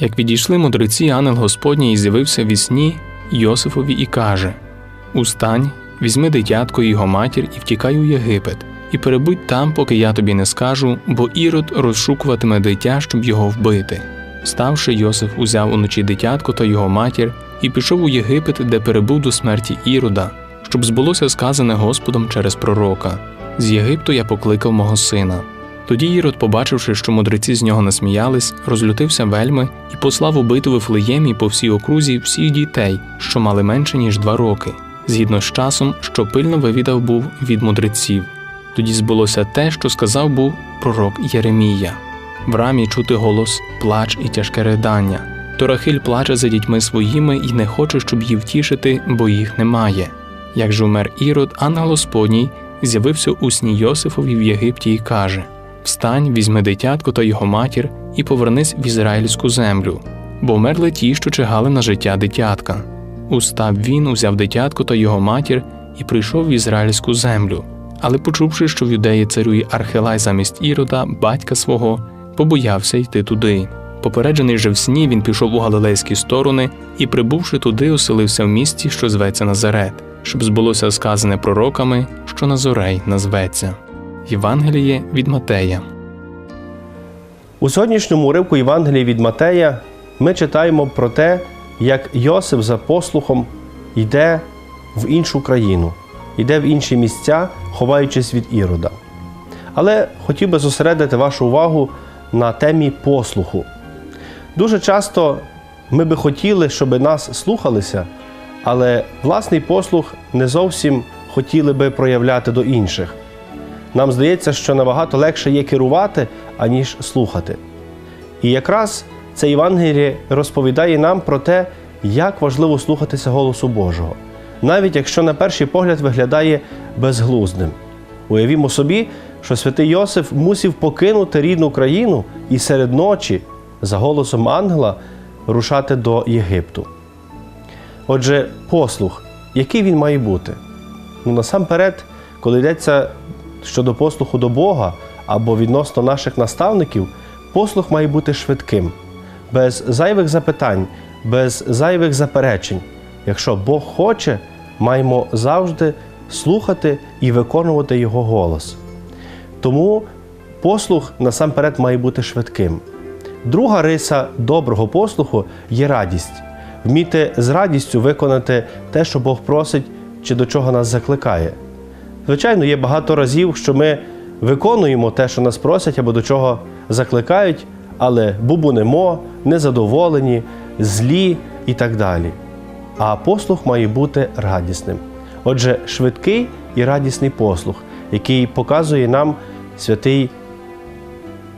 Як відійшли мудреці, ангел Господній з'явився ві сні Йосифові і каже: Устань, візьми дитятко його матір і втікай у Єгипет, і перебудь там, поки я тобі не скажу, бо Ірод розшукуватиме дитя, щоб його вбити. Ставши, Йосиф узяв уночі дитятко та його матір і пішов у Єгипет, де перебув до смерті Ірода, щоб збулося сказане Господом через пророка: З Єгипту я покликав мого сина. Тоді Ірод, побачивши, що мудреці з нього насміялись, розлютився вельми і послав убити в Вифлеємі по всій окрузі всіх дітей, що мали менше ніж два роки, згідно з часом, що пильно вивідав був від мудреців. Тоді збулося те, що сказав був пророк Єремія. В рамі чути голос, плач і тяжке ридання. То Рахиль плаче за дітьми своїми і не хоче, щоб її втішити, бо їх немає. Як же вмер Ірод, ангел Господній з'явився у сні Йосифові в Єгипті і каже: Встань, візьми дитятко та його матір і повернись в ізраїльську землю, бо вмерли ті, що чигали на життя дитятка. Устав він, узяв дитятко та його матір і прийшов в ізраїльську землю. Але, почувши, що в юдеї царює Архилай замість Ірода, батька свого, побоявся йти туди. Попереджений же в сні, він пішов у галилейські сторони і, прибувши туди, оселився в місті, що зветься Назарет, щоб збулося сказане пророками, що Назорей назветься. Євангеліє від Матея. У сьогоднішньому уривку Євангелії від Матея ми читаємо про те, як Йосип за послухом йде в іншу країну, йде в інші місця, ховаючись від Ірода. Але хотів би зосередити вашу увагу на темі послуху. Дуже часто ми би хотіли, щоб нас слухалися, але власний послух не зовсім хотіли би проявляти до інших. Нам здається, що набагато легше є керувати, аніж слухати. І якраз це Євангеліє розповідає нам про те, як важливо слухатися голосу Божого, навіть якщо на перший погляд виглядає безглуздим. Уявімо собі, що святий Йосиф мусів покинути рідну країну і серед ночі, за голосом ангела, рушати до Єгипту. Отже, послух, який він має бути? Ну, насамперед, коли йдеться щодо послуху до Бога або відносно наших наставників, послух має бути швидким, без зайвих запитань, без зайвих заперечень. Якщо Бог хоче, маємо завжди слухати і виконувати Його голос. Тому послух насамперед має бути швидким. Друга риса доброго послуху є радість вміти з радістю виконати те, що Бог просить чи до чого нас закликає. Звичайно, є багато разів, що ми виконуємо те, що нас просять або до чого закликають, але бубунемо, незадоволені, злі і так далі. А послух має бути радісним. Отже, швидкий і радісний послух, який показує нам святий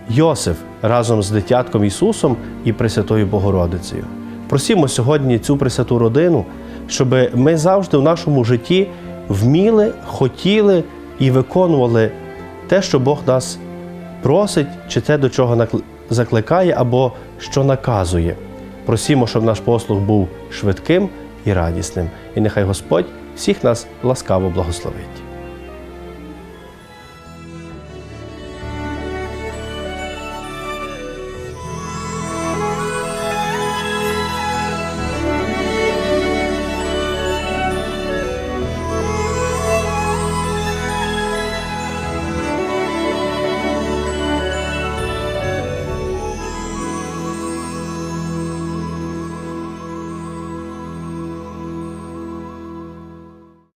Йосиф разом з дитятком Ісусом і Пресвятою Богородицею. Просімо сьогодні цю Пресвяту родину, щоб ми завжди в нашому житті вміли, хотіли і виконували те, що Бог нас просить, чи те, до чого закликає, або що наказує. Просімо, щоб наш послуг був швидким і радісним. І нехай Господь всіх нас ласкаво благословить.